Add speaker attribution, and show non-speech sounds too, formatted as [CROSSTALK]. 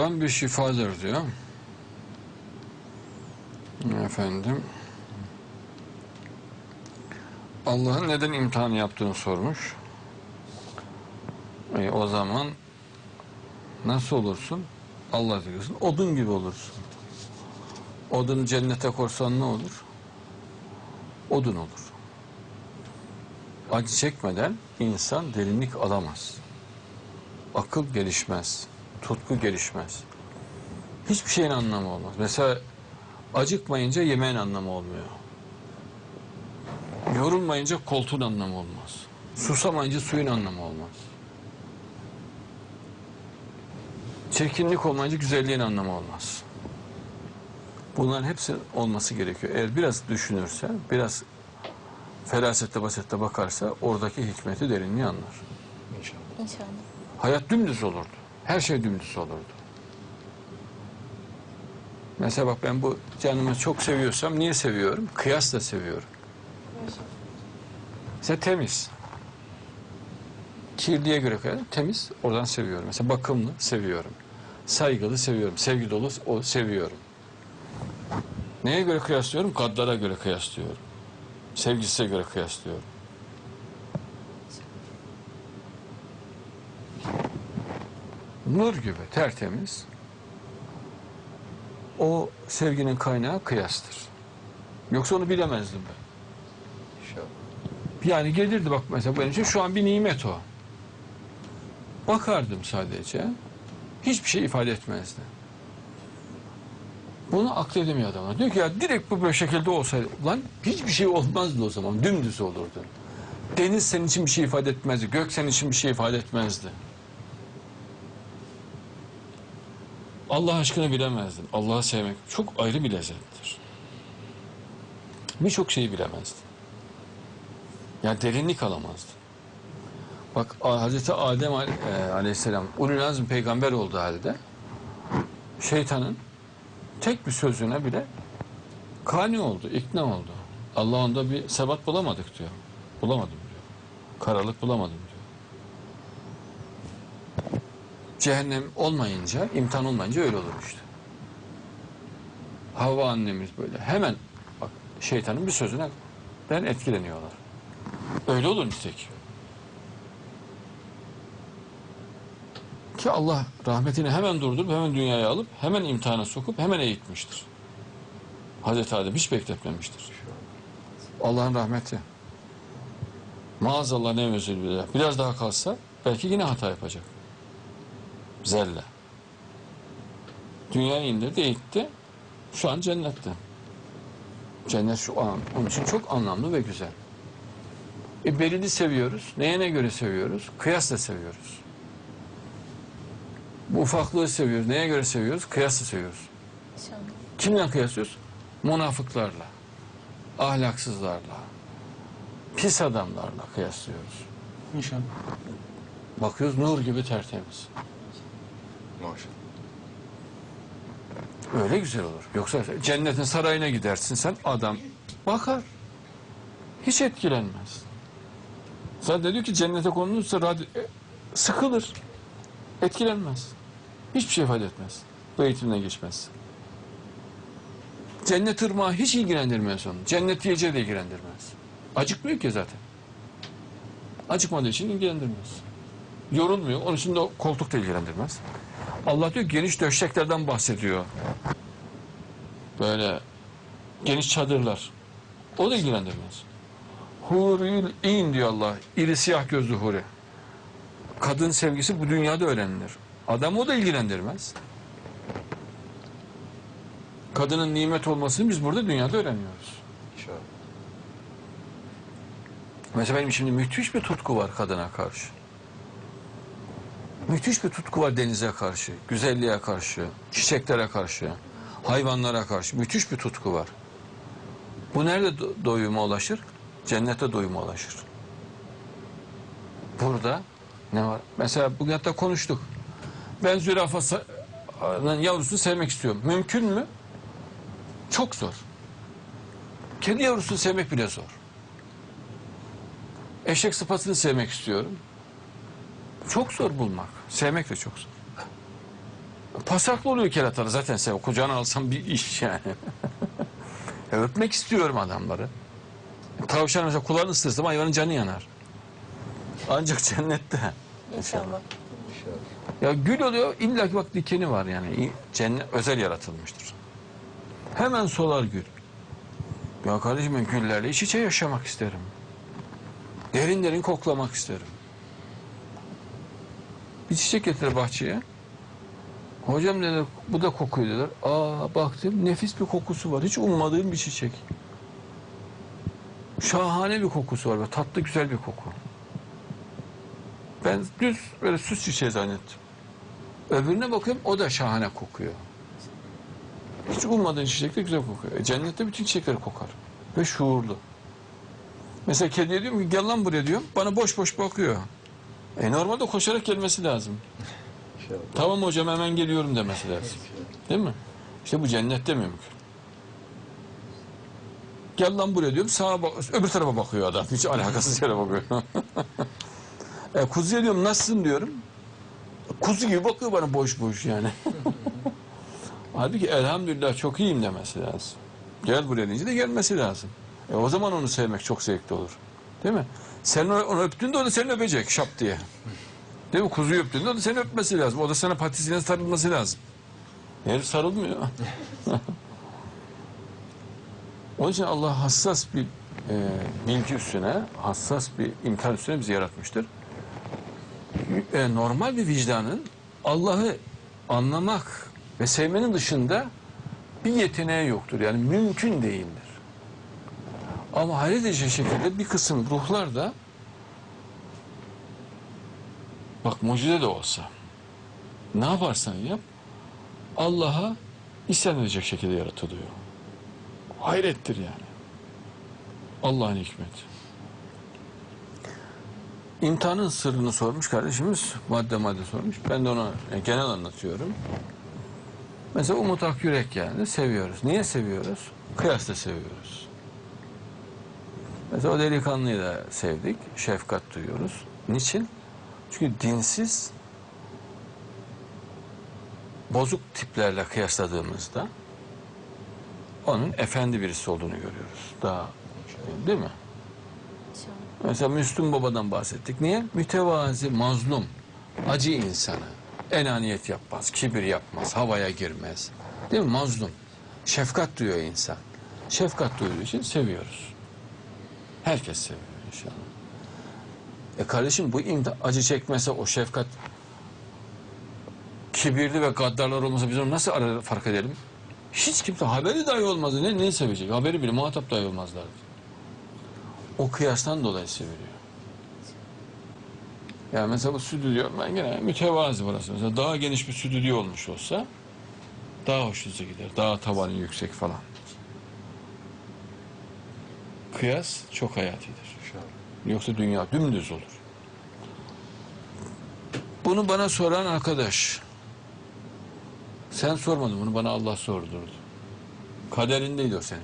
Speaker 1: Kur'an bir şifadır diyor. Efendim. Allah'ın neden imtihan yaptığını sormuş. E, o zaman nasıl olursun? Allah diyorsun. Odun gibi olursun. Odunu cennete korsan ne olur? Odun olur. Acı çekmeden insan derinlik alamaz. Akıl gelişmez. Tutku gelişmez. Hiçbir şeyin anlamı olmaz. Mesela acıkmayınca yemeğin anlamı olmuyor. Yorulmayınca koltuğun anlamı olmaz. Susamayınca suyun anlamı olmaz. Çirkinlik olmayınca güzelliğin anlamı olmaz. Bunların hepsi olması gerekiyor. Eğer biraz düşünürse, biraz ferasetle basetle bakarsa oradaki hikmeti derinliği anlar.
Speaker 2: İnşallah.
Speaker 3: İnşallah.
Speaker 1: Hayat dümdüz olurdu. Her şey dümdüz olurdu. Mesela bak ben bu canımı çok seviyorsam niye seviyorum? Kıyasla seviyorum. Mesela temiz. Kirliye göre kıyas, temiz oradan seviyorum. Mesela bakımlı seviyorum. Saygılı seviyorum. Sevgi dolu o seviyorum. Neye göre kıyaslıyorum? Gaddara göre kıyaslıyorum. Sevgisine göre kıyaslıyorum. Nur gibi tertemiz. O sevginin kaynağı kıyastır. Yoksa onu bilemezdim ben. Yani gelirdi bak mesela benim için şu an bir nimet o. Bakardım sadece. Hiçbir şey ifade etmezdi. Bunu akledemiyor adamlar. Diyor ki ya direkt bu böyle şekilde olsaydı. Lan hiçbir şey olmazdı o zaman. Dümdüz olurdu. Deniz senin için bir şey ifade etmezdi. Gök senin için bir şey ifade etmezdi. Allah aşkını bilemezdin. Allah'ı sevmek çok ayrı bir lezzettir. Birçok şeyi bilemezdin. Yani derinlik alamazdı. Bak Hazreti Adem e, aleyhisselam ulul azm peygamber olduğu halde şeytanın tek bir sözüne bile kani oldu, ikna oldu. Allah onda bir sebat bulamadık diyor. Bulamadım diyor. Karalık bulamadım diyor. Cehennem olmayınca, imtihan olmayınca öyle olur işte. Havva annemiz böyle hemen bak şeytanın bir sözüne ben etkileniyorlar. Öyle olur nitekim. Ki Allah rahmetini hemen durdurup hemen dünyaya alıp hemen imtihana sokup hemen eğitmiştir. Hazreti Adem hiç bekletmemiştir. Allah'ın rahmeti. Maazallah ne özür. Biraz daha kalsa belki yine hata yapacak. Zelle. Dünyayı indirdi, eğitti. Şu an cennette. Cennet şu an onun için çok anlamlı ve güzel. E belini seviyoruz. Neye ne göre seviyoruz? Kıyasla seviyoruz. Bu ufaklığı seviyoruz. Neye göre seviyoruz? Kıyasla seviyoruz.
Speaker 3: İnşallah.
Speaker 1: Kimle kıyaslıyoruz? Münafıklarla, ahlaksızlarla, pis adamlarla kıyaslıyoruz.
Speaker 2: İnşallah.
Speaker 1: Bakıyoruz nur gibi tertemiz.
Speaker 2: Maşallah.
Speaker 1: Öyle güzel olur. Yoksa cennetin sarayına gidersin sen adam bakar. Hiç etkilenmez. Zaten diyor ki cennete konulursa radyo, e, sıkılır. Etkilenmez. Hiçbir şey ifade etmez. Bu eğitimden geçmez. Cennet ırmağı hiç ilgilendirmez onu. Cennet yiyeceği de ilgilendirmez. Acıkmıyor ki zaten. Acıkmadığı için ilgilendirmez. Yorulmuyor. Onun için de koltuk da ilgilendirmez. Allah diyor geniş döşeklerden bahsediyor. Böyle geniş çadırlar. O da ilgilendirmez. Huril in diyor Allah. İri siyah gözlü huri. Kadın sevgisi bu dünyada öğrenilir. Adam o da ilgilendirmez. Kadının nimet olmasını biz burada dünyada öğreniyoruz.
Speaker 2: İnşallah.
Speaker 1: Mesela benim şimdi müthiş bir tutku var kadına karşı. Müthiş bir tutku var denize karşı, güzelliğe karşı, çiçeklere karşı, hayvanlara karşı. Müthiş bir tutku var. Bu nerede do- doyuma ulaşır? Cennete doyuma ulaşır. Burada ne var? Mesela bugün hatta konuştuk. Ben zürafanın yavrusunu sevmek istiyorum. Mümkün mü? Çok zor. Kedi yavrusunu sevmek bile zor. Eşek sıpasını sevmek istiyorum. Çok zor bulmak. Sevmek de çok zor. Pasaklı oluyor keratalar zaten sen kucağına alsam bir iş yani. [LAUGHS] Ya Öpmek istiyorum adamları. Tavşan mesela kulağını ısırsam hayvanın canı yanar. Ancak cennette.
Speaker 3: İnşallah.
Speaker 2: İnşallah.
Speaker 1: Ya gül oluyor illa ki bak dikeni var yani. Cennet özel yaratılmıştır. Hemen solar gül. Ya kardeşim ben güllerle iç içe yaşamak isterim. Derin derin koklamak isterim. Bir çiçek getir bahçeye. Hocam dedi bu da kokuyor dediler. Aa baktım nefis bir kokusu var. Hiç ummadığım bir çiçek. Şahane bir kokusu var. Böyle tatlı güzel bir koku. Ben düz böyle süs çiçeği zannettim. Öbürüne bakıyorum o da şahane kokuyor. Hiç ummadığın çiçek de güzel kokuyor. E, cennette bütün çiçekler kokar. Ve şuurlu. Mesela kediye diyorum ki gel lan buraya diyorum. Bana boş boş bakıyor. E normalde koşarak gelmesi lazım. Tamam hocam hemen geliyorum demesi lazım. Değil mi? İşte bu cennette mümkün. Gel lan buraya diyorum sağa bak, öbür tarafa bakıyor adam. Hiç alakasız yere bakıyor. [LAUGHS] e, kuzuya diyorum nasılsın diyorum. Kuzu gibi bakıyor bana boş boş yani. [LAUGHS] Halbuki elhamdülillah çok iyiyim demesi lazım. Gel buraya deyince de gelmesi lazım. E, o zaman onu sevmek çok zevkli olur. Değil mi? Sen onu, onu öptüğünde o da seni öpecek şap diye. Değil mi? Kuzuyu öptüğünde o da seni öpmesi lazım. O da sana patisine sarılması lazım. Herif sarılmıyor. [LAUGHS] Onun için Allah hassas bir e, bilgi üstüne, hassas bir imkan üstüne bizi yaratmıştır. E, normal bir vicdanın Allah'ı anlamak ve sevmenin dışında bir yeteneği yoktur. Yani mümkün değildir. Ama hayret edici şekilde bir kısım ruhlar da bak mucize de olsa ne yaparsan yap Allah'a isyan edecek şekilde yaratılıyor. Hayrettir yani. Allah'ın hikmeti. İmtihanın sırrını sormuş kardeşimiz. Madde madde sormuş. Ben de ona genel anlatıyorum. Mesela Umut Akyürek yani seviyoruz. Niye seviyoruz? Kıyasla seviyoruz. Mesela o delikanlıyı da sevdik. Şefkat duyuyoruz. Niçin? Çünkü dinsiz bozuk tiplerle kıyasladığımızda onun efendi birisi olduğunu görüyoruz. Daha değil mi? Mesela Müslüm Baba'dan bahsettik. Niye? Mütevazi, mazlum, acı insanı. Enaniyet yapmaz, kibir yapmaz, havaya girmez. Değil mi? Mazlum. Şefkat duyuyor insan. Şefkat duyduğu için seviyoruz. Herkes seviyor inşallah. E kardeşim bu imda acı çekmese o şefkat kibirli ve gaddarlar olmasa biz onu nasıl arar, fark edelim? Hiç kimse haberi dahi olmazdı. Ne, neyi sevecek? Haberi bile muhatap dahi olmazlardı. O kıyastan dolayı seviliyor. Yani mesela bu stüdyo, ben gene mütevazi burası. Mesela daha geniş bir stüdyo olmuş olsa daha hoşunuza gider. Daha tavanı yüksek falan. Kıyas çok hayatidir.
Speaker 2: İnşallah.
Speaker 1: Yoksa dünya dümdüz olur. Bunu bana soran arkadaş. Sen sormadın bunu bana Allah sordurdu. Kaderindeydi o senin.